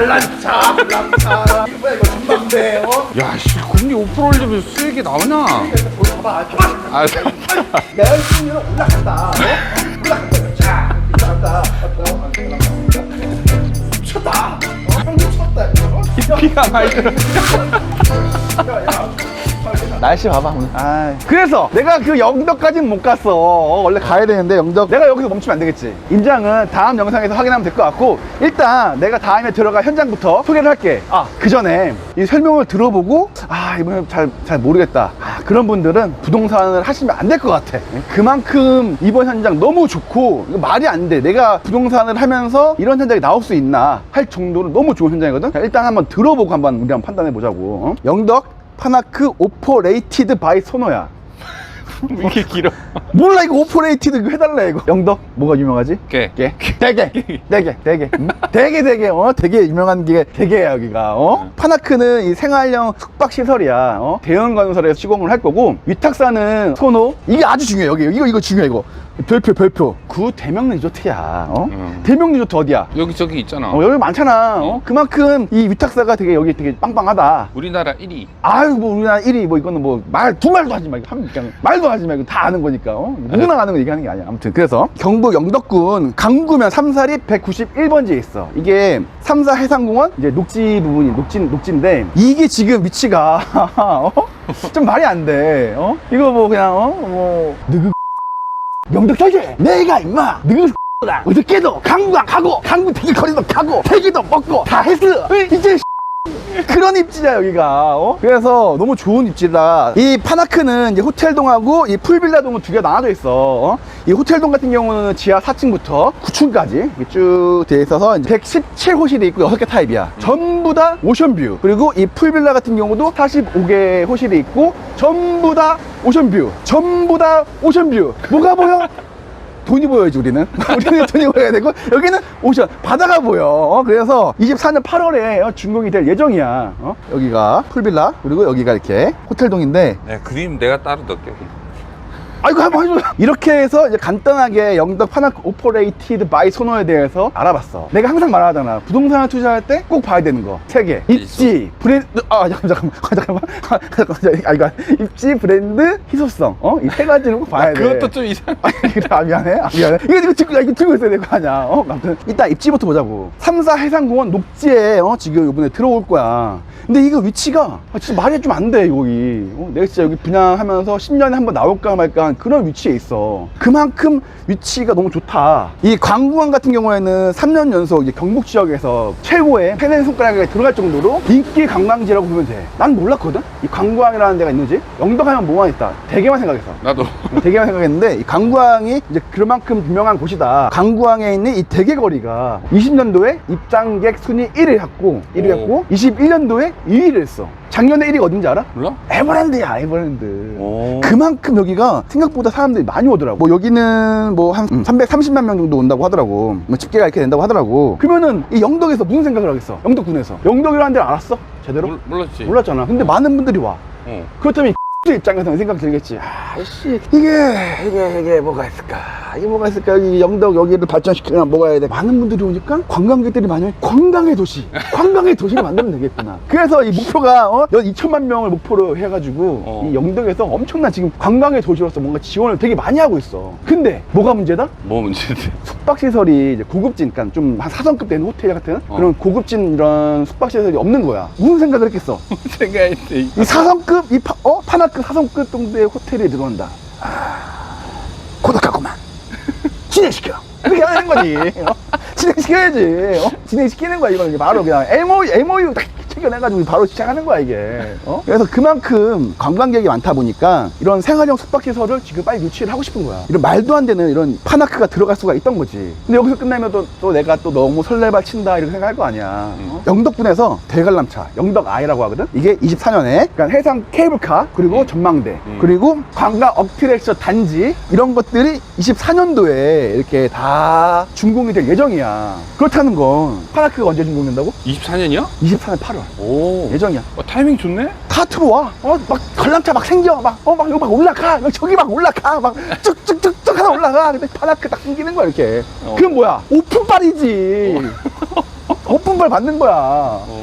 관람차 관람차 이거 뭐야 이거 전망대 어? 야, 씨, 근데 오프로 올리면 수익이 봐봐 봐봐 아, 내가 지금 올라간다 어? 올라간다 자 올라간다 올라간다 미쳤다 어? 형 미쳤다 이거 피가 많이 들어. 야, 야. 날씨 봐봐 오늘. 아. 그래서 내가 그 영덕까지는 못 갔어. 어, 원래 가야 되는데 영덕. 내가 여기서 멈추면 안 되겠지. 임장은 다음 영상에서 확인하면 될 것 같고 일단 내가 다음에 들어가 현장부터 소개를 할게. 아. 그 전에 이 설명을 들어보고 아 이번에 잘, 잘 모르겠다. 아, 그런 분들은 부동산을 하시면 안 될 것 같아. 그만큼 이번 현장 너무 좋고 말이 안 돼. 내가 부동산을 하면서 이런 현장이 나올 수 있나 할 정도로 너무 좋은 현장이거든? 자, 일단 한번 들어보고 한번 우리 한번 판단해 보자고. 어? 영덕 파나크 오퍼레이티드 바이 소노야. 왜 이렇게 길어? 몰라 이거 오퍼레이티드 이거 해달라 이거. 영덕? 뭐가 유명하지? 깨. 게 대게 대게 대게 음? 대게 대게 어? 되게 유명한 게 대게야 여기가. 어? 파나크는 이 생활형 숙박 시설이야. 어? 대형 건설에서 시공을 할 거고 위탁사는 소노 이게 아주 중요해 여기. 이거 이거 중요해 이거 별표 별표. 구 대명 리조트야 어? 음. 대명 리조트 어디야? 여기 저기 있잖아. 어 여기 많잖아. 어? 그만큼 이 위탁사가 되게 여기 되게 빵빵하다. 우리나라 1위. 아유 뭐 우리나라 1위. 뭐 이거는 뭐 말 두 말도 하지 말고 한 그냥 말도 하지 말고 다 아는 거니까 어? 누구나 아는 거 얘기하는 게 아니야. 아무튼. 그래서 경북 영덕군 강구면 삼사리 191번지에 있어. 이게 삼사 해상공원? 이제 녹지 부분이 녹지 녹지인데 이게 지금 위치가 어? 좀 말이 안돼. 어? 이거 뭐 그냥 어뭐. 누구 살게. 내가 임마 누구 라 어저께도 강구강 가고 강구 대기거리도 가고 대기도 먹고 다 했어. 이제 그런 입지야 여기가. 어? 그래서 너무 좋은 입지다. 이 파나크는 이제 호텔동하고 이 풀빌라동은 두 개가 나눠져 있어. 어? 이 호텔동 같은 경우는 지하 4층부터 9층까지 쭉돼 있어서 117호실이 있고 6개 타입이야. 전부 다 오션뷰. 그리고 이 풀빌라 같은 경우도 45개 호실이 있고 전부 다 오션뷰. 전부 다 오션뷰. 뭐가 보여? 돈이 보여야지 우리는 우리는 돈이 보여야 되고 여기는 오션 바다가 보여 어, 그래서 24년 8월에 어, 준공이 될 예정이야 어? 여기가 풀빌라 그리고 여기가 이렇게 호텔동인데 네, 그림 내가 따로 넣을게. 아이고 한번 해줘. 이렇게 해서 이제 간단하게 영덕 파나크 오퍼레이티드 바이 소노에 대해서 알아봤어. 내가 항상 말하잖아. 부동산을 투자할 때 꼭 봐야 되는 거세 개. 입지 브랜드 아 잠깐만 잠깐만 잠깐만. 아 이거 입지 브랜드 희소성. 어 이 세 가지는 꼭 봐야 돼 그것도 좀 이상. 아니 그래 아 미안해 아 미안해. 이거 이거 들고 야, 이거 들고 있어야 될 거 아니야. 어? 아무튼 일단 입지부터 보자고. 삼사 해상공원 녹지에 어 지금 이번에 들어올 거야. 근데 이거 위치가 아, 진짜 말이 좀 안 돼 여기. 어, 내가 진짜 여기 분양하면서 10년에 한 번 나올까 말까 한 그런 위치에 있어 그만큼 위치가 너무 좋다 이 광구항 같은 경우에는 3년 연속 이제 경북 지역에서 최고의 펜의 손가락에 들어갈 정도로 인기 관광지라고 보면 돼난 몰랐거든 이 광구항이라는 데가 있는지 영덕하면 뭐만 있다 대게만 생각했어 나도. 대게만 생각했는데 이 강구항이 이제 그만큼 유명한 곳이다. 강구항에 있는 이 대게거리가 20년도에 입장객 순위 1위를 했고 1위 오. 했고 21년도에 2위를 했어. 작년에 1위가 어딘지 알아? 몰라? 에버랜드야 에버랜드. 오. 그만큼 여기가 생각보다 사람들이 많이 오더라고. 뭐 여기는 뭐 한 330만 명 정도 온다고 하더라고. 뭐 집계가 이렇게 된다고 하더라고. 그러면은 이 영덕에서 무슨 생각을 하겠어? 영덕군에서. 영덕이라는 데를 알았어? 제대로? 몰, 몰랐지. 몰랐잖아. 근데 많은 분들이 와. 어. 그렇다면 이 입장에서는 생각 들겠지. 아씨 이게 이게 이게 뭐가 있을까? 이게 뭐가 있을까? 이 영덕 여기를 발전시키려면 뭐가 해야 돼? 많은 분들이 오니까 관광객들이 많이 관광의 도시, 관광의 도시를 만들면 되겠구나. 그래서 이 목표가 어? 연 2천만 명을 목표로 해가지고 어. 이 영덕에서 엄청난 지금 관광의 도시로서 뭔가 지원을 되게 많이 하고 있어. 근데 뭐가 문제다? 뭐 문제인데? 숙박시설이 이제 고급진, 그러니까 좀한 4성급 되는 호텔 같은 어. 그런 고급진 이런 숙박시설이 없는 거야. 무슨 생각을 했겠어? 생각했대. 이 4성급, 이 파, 어? 파나 크 4성급 정도의 호텔에 들어온다. 아, 고독하구만. 진행시켜. 그렇게 하는 거지. 어? 진행시켜야지. 어? 진행시키는 거야, 이거는. 바로 그냥 MOU, MOU 딱 챙겨내가지고 바로 시작하는 거야, 이게. 어? 그래서 그만큼 관광객이 많다 보니까 이런 생활형 숙박시설을 지금 빨리 유치를 하고 싶은 거야. 이런 말도 안 되는 이런 파나크가 들어갈 수가 있던 거지. 근데 여기서 끝나면 또, 또 내가 또 너무 설레발 친다, 이렇게 생각할 거 아니야. 어? 영덕군에서 대관람차, 영덕 아이라고 하거든? 이게 24년에, 그러니까 해상 케이블카, 그리고 전망대, 음. 그리고 관광 업트랙션 단지, 이런 것들이 24년도에 이렇게 다 준공이 될 예정이야. 그렇다는 건, 파나크가 언제 준공된다고? 24년이야? 24년 8월. 오. 예정이야. 어, 타이밍 좋네? 다 들어와. 어, 막 관람차 막 생겨. 막, 어, 막 여기 막 올라가. 막 저기 막 올라가. 막 쭉쭉쭉쭉 하나 올라가. 근데 파나크 딱 생기는 거야, 이렇게. 어. 그건 뭐야? 오픈빨이지. 오픈발 받는 거야.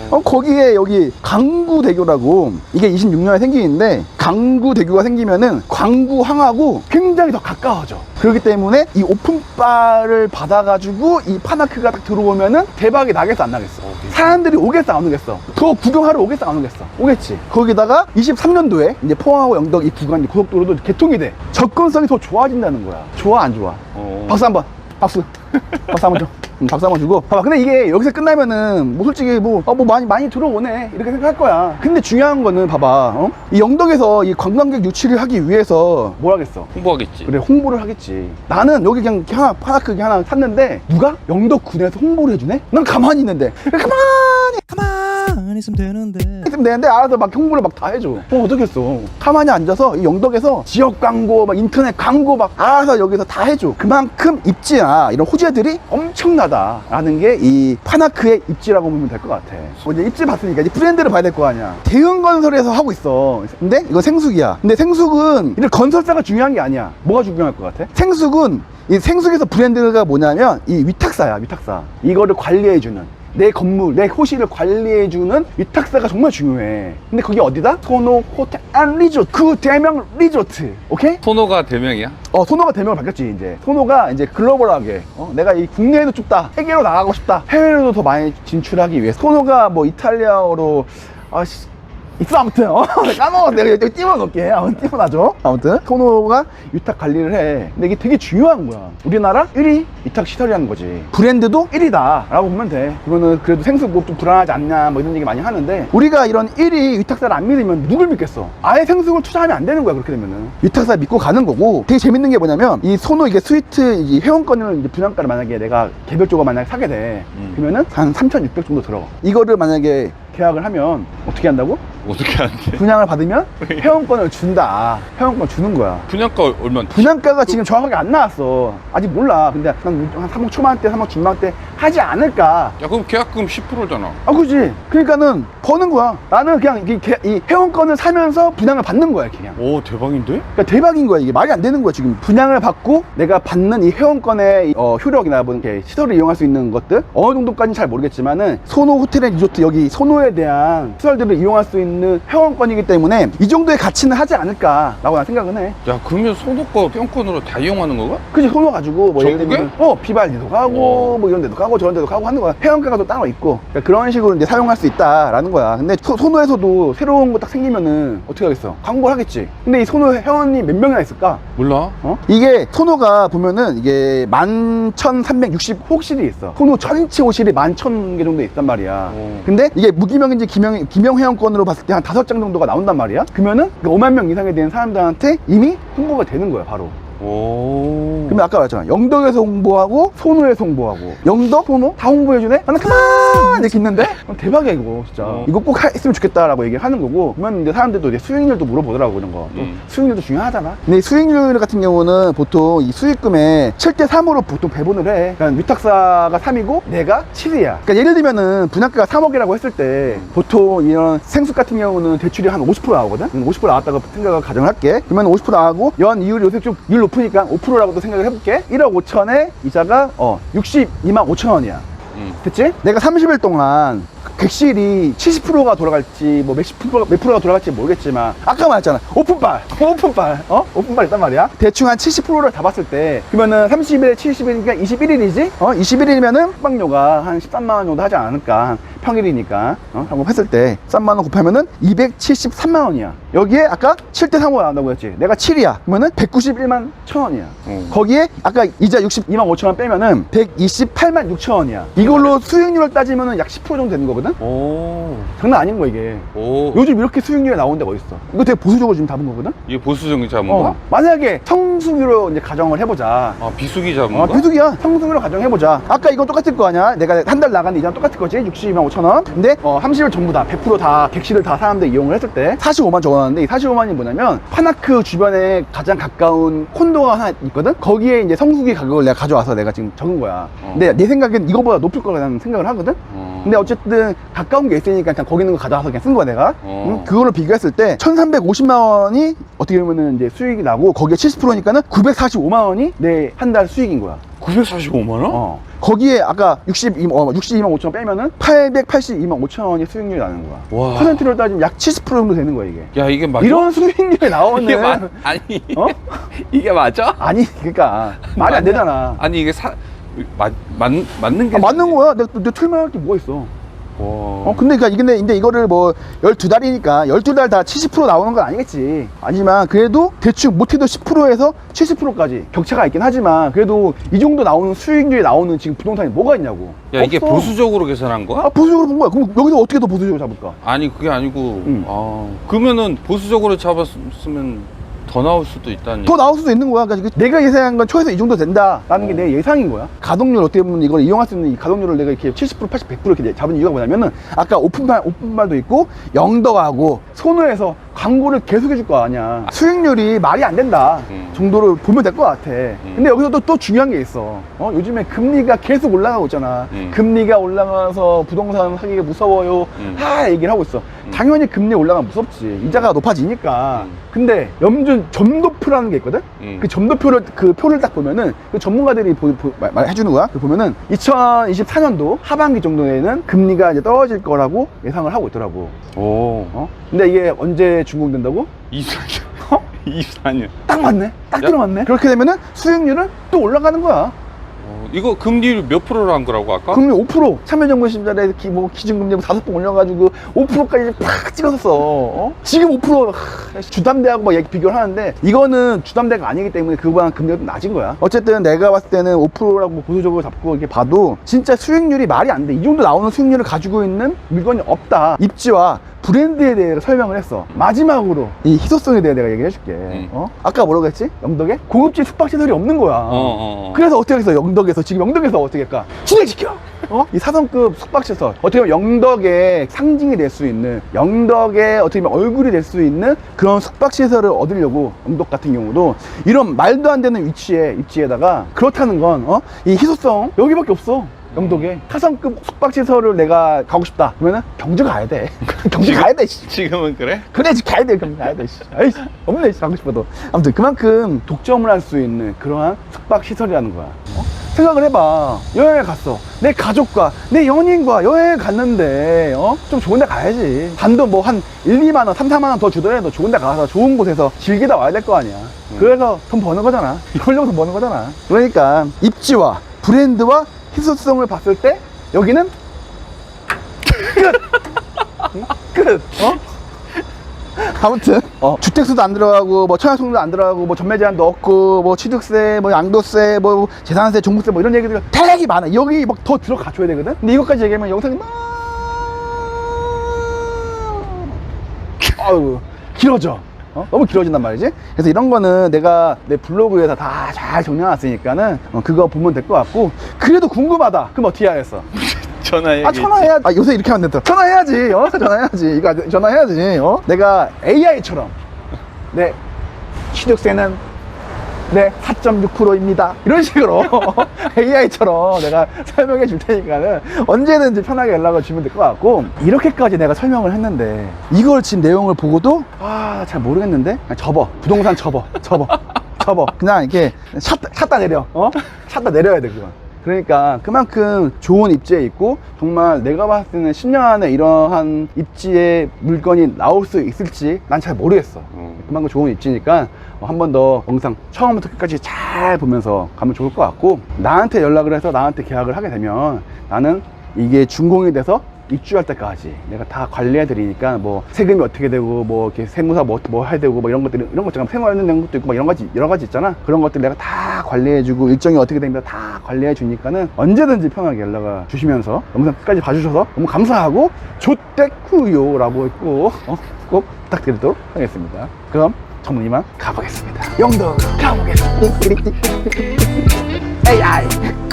어, 거기에 여기 강구대교라고 이게 26년에 생긴 일인데 강구대교가 생기면은 광구항하고 굉장히 더 가까워져. 그렇기 때문에 이 오픈바를 받아가지고 이 파나크가 딱 들어오면은 대박이 나겠어 안 나겠어? 사람들이 오겠어 안 오겠어? 더 구경하러 오겠어 안 오겠어? 오겠지. 거기다가 23년도에 이제 포항하고 영덕 이 구간 이 고속도로도 개통이 돼. 접근성이 더 좋아진다는 거야. 좋아 안 좋아? 어. 박수 한번 박수 박수 한번 줘. 응, 박수 한번 주고. 봐봐 근데 이게 여기서 끝나면은 뭐 솔직히 뭐, 어, 뭐 많이 많이 들어오네. 이렇게 생각할 거야. 근데 중요한 거는 봐봐 어? 이 영덕에서 이 관광객 유치를 하기 위해서 뭘 하겠어? 홍보하겠지. 그래 홍보를 하겠지. 나는 여기 그냥 이렇게 하나 파나크 이렇게 하나 샀는데 누가? 영덕군에서 홍보를 해주네? 난 가만히 있는데. 가만히! 가만히 있으면 되는데. 있으면 되는데 알아서 막 홍보를 막 다 해줘. 어 어떻겠어? 가만히 앉아서 이 영덕에서 지역 광고 막 인터넷 광고 막 알아서 여기서 다 해줘. 그만큼 입지나 이런 호 재들이 엄청나다라는 게 이 파나크의 입지라고 보면 될 것 같아. 뭐 이제 입지 봤으니까 이제 브랜드를 봐야 될 거 아니야. 대흥건설에서 하고 있어. 근데 이거 생숙이야. 근데 생숙은 이런 건설사가 중요한 게 아니야. 뭐가 중요할 것 같아? 생숙은 이 생숙에서 브랜드가 뭐냐면 이 위탁사야 위탁사. 이거를 관리해주는 내 건물, 내 호실을 관리해주는 위탁사가 정말 중요해. 근데 그게 어디다? 소노 호텔 앤 리조트. 그 대명 리조트. 오케이? 손호가 대명이야? 어, 소노가 대명을 바뀌었지, 이제. 소노가 이제 글로벌하게. 어, 내가 이 국내에도 춥다. 세계로 나가고 싶다. 해외로도 더 많이 진출하기 위해. 소노가 뭐 이탈리아어로, 아 씨. 있어 아무튼. 어 까먹었어. 내가 여기 띄워놓을게. 아무튼 띄워놔줘. 아무튼 소노가 위탁 관리를 해. 근데 이게 되게 중요한 거야. 우리나라 1위 위탁 시설이라는 거지. 브랜드도 1위다. 라고 보면 돼. 그거는 그래도 생수고 좀 불안하지 않냐 뭐 이런 얘기 많이 하는데 우리가 이런 1위 위탁사를 안 믿으면 누굴 믿겠어? 아예 생수를 투자하면 안 되는 거야 그렇게 되면은. 위탁사 믿고 가는 거고 되게 재밌는 게 뭐냐면 이 소노 이게 스위트 이 회원권을 이제 분양가를 만약에 내가 개별적으로 만약에 사게 돼. 음. 그러면은 한 3,600 정도 들어가 이거를 만약에 계약을 하면 어떻게 한다고? 어떻게 하는데? 분양을 받으면 회원권을 준다. 회원권 주는 거야. 분양가 얼마인데? 분양가가 지금 정확하게 안 나왔어. 아직 몰라. 근데 한, 한 3억 초반대, 3억 중반대 하지 않을까. 야 그럼 계약금 10%잖아. 아, 그지? 그러니까는 버는 거야. 나는 그냥 이, 개- 이 회원권을 사면서 분양을 받는 거야, 그냥. 오 대박인데? 그러니까 대박인 거야. 이게 말이 안 되는 거야, 지금. 분양을 받고 내가 받는 이 회원권의 이, 어, 효력이나 뭐 이렇게 시설을 이용할 수 있는 것들 어느 정도까지는 잘 모르겠지만은 소노 호텔 앤 리조트 여기 소노에 대한 시설들을 이용할 수 있는 회원권이기 때문에 이 정도의 가치는 하지 않을까라고 난 생각은 해. 야 그러면 손호거 회원권으로 다 이용하는 거가? 그지 소노 가지고 뭐 예를? 들면 어 비발디도 가고 어. 뭐 이런 데도 가고 저런 데도 가고 하는 거야. 회원가가 또 따로 있고 그러니까 그런 식으로 이제 사용할 수 있다라는 거야. 근데 소, 소노에서도 새로운 거 딱 생기면은 어떻게 하겠어? 광고를 하겠지. 근데 이 소노 회원이 몇 명이나 있을까? 몰라. 어? 이게 소노가 보면은 이게 11,360 호실이 있어. 소노 전체 호실이 11,000개 정도 있단 말이야. 오. 근데 이게 무기 명인지 기명, 기명 회원권으로 봤을 때 한 다섯 장 정도가 나온단 말이야. 그러면은 그 5만 명 이상에 대한 사람들한테 이미 홍보가 되는 거야, 바로. 오. 그러면 아까 말했잖아. 영덕에서 홍보하고 소노에서 홍보하고 영덕, 소노 다 홍보해주네? 나는 가만 이렇게 있는데 어, 대박이야 이거 진짜. 어. 이거 꼭 하- 했으면 좋겠다라고 얘기를 하는 거고 그러면 이제 사람들도 이제 수익률도 물어보더라고 그런 거. 또 음. 수익률도 중요하잖아. 근데 이 수익률 같은 경우는 보통 이 수익금의 7대 3으로 보통 배분을 해. 그러니까 위탁사가 3이고 내가 7이야. 그러니까 예를 들면은 분양가가 3억이라고 했을 때 보통 이런 생수 같은 경우는 대출이 한 50% 나오거든. 50% 나왔다고 생각을 가정을 할게. 그러면 50% 나가고 연 이율이 요새 좀율 높으니까 5%라고도 생각을 해볼게. 1억 5천에 이자가 어 62만 5천 원이야. 음. 됐지? 내가 30일 동안 객실이 70%가 돌아갈지 뭐 몇십 프로가 몇 프로가 돌아갈지 모르겠지만 아까 말했잖아. 오픈발. 오픈발. 어? 오픈발 있단 말이야? 대충 한 70%를 다 봤을 때 그러면은 30일에 70일이니까 21일이지? 어? 21일이면은 숙박료가 한 13만 원 정도 하지 않을까 한 평일이니까. 어? 하고 했을 때 3만 원 곱하면은 273만 원이야. 여기에 아까 7대 3으로 나온다고 했지. 내가 7이야. 그러면은 191만 천 원이야. 어. 거기에 아까 이자 62만 5천 원 빼면은 128만 6천 원이야. 이걸로 수익률을 따지면은 약 10% 정도 되는 거 거든? 오. 장난 아닌 거야, 이게. 오. 요즘 이렇게 수익률이 나오는 데가 어딨어? 이거 되게 보수적으로 지금 잡은 거거든? 이게 보수적인 잡은 어. 거야? 만약에 성수기로 이제 가정을 해보자. 아 비수기 잡은 어, 거야? 비수기야. 성수기로 가정해보자. 아까 이건 똑같을 거 아니야? 내가 한 달 나가는 이자는 똑같을 거지? 62만 5천 원. 근데, 어, 30일 전부 다, 100%다, 객실을 다 사람들이 이용을 했을 때 45만 적어놨는데 이 45만이 뭐냐면 파나크 주변에 가장 가까운 콘도가 하나 있거든? 거기에 이제 성수기 가격을 내가 가져와서 내가 지금 적은 거야. 어. 근데 내 생각엔 이거보다 높을 거라는 생각을 하거든? 어. 근데 어쨌든 가까운 게 있으니까 그냥 거기 있는 거 가져와서 그냥 쓴 거야 내가 어. 응? 그거를 비교했을 때 1350만 원이 어떻게 보면은 이제 수익이 나고 거기에 70%니까는 945만 원이 내 한 달 수익인 거야 945만 원? 어. 거기에 아까 62, 어, 62만 5천 원 빼면은 882만 5천 원이 수익률이 나는 거야. 와. 퍼센트로 따지면 약 70% 정도 되는 거야, 이게. 야 이게 맞아? 이런 수익률이 나오는. 이게 맞 아니 어? 이게 맞아? 아니, 그러니까 말이 안 되잖아. 아니 이게 사 맞, 맞, 맞는 게 아, 맞는 거야. 내가, 내가 틀만할 게 뭐가 있어. 와. 어, 근데, 그니까, 근데, 근데 이거를 뭐, 12달이니까, 12달 다 70% 나오는 건 아니겠지. 아니지만, 그래도 대충 못해도 10%에서 70%까지 격차가 있긴 하지만, 그래도 이 정도 나오는 수익률이 나오는 지금 부동산이 뭐가 있냐고. 야 이게 없어. 보수적으로 계산한 거야? 아, 보수적으로 본 거야. 그럼 여기서 어떻게 더 보수적으로 잡을까? 아니 그게 아니고 응. 아 그러면은 보수적으로 잡았으면 더 나올 수도 있다는 더 나올 수도 있는 거야. 그러니까 내가 예상한 건 초에서 이 정도 된다라는 게 내 예상인 거야. 가동률 어떻게 보면 이걸 이용할 수 있는 이 가동률을 내가 이렇게 70%, 80, 100% 이렇게 잡은 이유가 뭐냐면은 아까 오픈말, 오픈말도 있고 영덕하고 손을 해서 광고를 계속 해줄 거 아니야. 수익률이 말이 안 된다 음. 정도로 보면 될 것 같아. 근데 여기서 또, 또 중요한 게 있어. 어? 요즘에 금리가 계속 올라가고 있잖아. 음. 금리가 올라가서 부동산 사기가 무서워요. 음. 하 얘기를 하고 있어. 당연히 금리 올라가면 무섭지. 이자가 높아지니까. 음. 근데 염준 점도표라는 게 있거든? 음. 그 점도표를, 그 표를 딱 보면은 그 전문가들이 보, 보- 말- 말 해주는 거야. 그 보면은 2024년도 하반기 정도에는 금리가 이제 떨어질 거라고 예상을 하고 있더라고. 오 어? 근데 이게 언제 준공된다고? 24년 어? 24년 딱 맞네. 딱 야. 들어맞네. 그렇게 되면은 수익률은 또 올라가는 거야. 어, 이거 금리 몇 프로로 한 거라고 아까? 금리 5% 참여정부 기, 뭐 기준금리 뭐 다섯 번 올려가지고 5%까지 팍 찍었었어. 어? 지금 5% 하, 주담대하고 막 얘기 비교를 하는데 이거는 주담대가 아니기 때문에 그거보다 금리가 좀 낮은 거야. 어쨌든 내가 봤을 때는 5%라고 보수적으로 잡고 이렇게 봐도 진짜 수익률이 말이 안 돼. 이 정도 나오는 수익률을 가지고 있는 물건이 없다. 입지와 브랜드에 대해 설명을 했어. 마지막으로 이 희소성에 대해 내가 얘기해 줄게. 어? 아까 뭐라고 했지? 영덕에? 고급진 숙박 시설이 없는 거야. 어, 어, 어. 그래서 어떻게 해서 영덕에서 지금 영덕에서 어떻게 할까? 진행시켜. 어? 이 사성급 숙박시설 어떻게 보면 영덕의 상징이 될 수 있는 영덕의 어떻게 보면 얼굴이 될 수 있는 그런 숙박시설을 얻으려고 영덕 같은 경우도 이런 말도 안 되는 위치에 입지에다가 그렇다는 건 어? 이 희소성 여기밖에 없어. 영덕에 사성급 숙박시설을 내가 가고 싶다. 그러면은 경주 가야 돼. 경주 가야 돼 씨. 지금은 그래? 그래 가야 돼 그럼 가야 돼 씨. 아이씨 없네 씨, 가고 싶어도. 아무튼 그만큼 독점을 할 수 있는 그러한 숙박 시설이라는 거야. 어? 생각을 해봐. 여행을 갔어. 내 가족과 내 연인과 여행을 갔는데 어? 좀 좋은 데 가야지. 단도 뭐 한 1, 2만 원 3, 4만 원 더 주더라도 좋은 데 가서 좋은 곳에서 즐기다 와야 될 거 아니야. 그래서 돈 버는 거잖아. 이걸로 돈 버는 거잖아. 그러니까 입지와 브랜드와 희소성을 봤을 때 여기는 끝! 어? 아무튼 어, 주택수도 안 들어가고 뭐 청약송도 안 들어가고 뭐 전매 제한도 없고 뭐 취득세 뭐 양도세 뭐 재산세 종부세 뭐 이런 얘기들 되게 많아. 여기 막 더 들어가 줘야 되거든? 근데 이것까지 얘기하면 영상이 막 아유 길어져 어? 너무 길어진단 말이지? 그래서 이런 거는 내가 내 블로그에다 다잘 정리해놨으니까는 어, 그거 보면 될 것 같고 그래도 궁금하다. 그럼 어떻게 하겠어? 전화해 아 전화해야 아 요새 이렇게 하면 된다. 전화해야지. 어 전화해야지. 이거 전화해야지. 어? 내가 AI처럼. 내 취득세는 네 4.6%입니다. 이런 식으로 AI처럼 내가 설명해 줄 테니까는 언제든지 편하게 연락을 주면 될 것 같고 이렇게까지 내가 설명을 했는데 이걸 지금 내용을 보고도 아 잘 모르겠는데? 그냥 접어. 부동산 접어. 접어. 접어. 그냥 이렇게 샷다 내려. 어? 샷다 내려야 돼 그건 그러니까 그만큼 좋은 입지에 있고 정말 내가 봤을 때는 10년 안에 이러한 입지의 물건이 나올 수 있을지 난 잘 모르겠어 음. 그만큼 좋은 입지니까 한 번 더 영상 처음부터 끝까지 잘 보면서 가면 좋을 것 같고 나한테 연락을 해서 나한테 계약을 하게 되면 나는 이게 준공이 돼서 입주할 때까지 내가 다 관리해 드리니까 뭐 세금이 어떻게 되고 뭐 이렇게 세무사 뭐, 뭐 해야 되고 뭐 이런 것들이 이런 것 있잖아 세무하는 것도 있고 막 이런 가지 여러 가지 있잖아 그런 것들 내가 다 관리해 주고 일정이 어떻게 됩니다. 다 관리해 주니까는 언제든지 편하게 연락을 주시면서 영상 끝까지 봐주셔서 너무 감사하고 조떼쿠요 라고 했고 어? 꼭 부탁드리도록 하겠습니다. 그럼 전문 이만 가보겠습니다. 영덕 가보겠습니다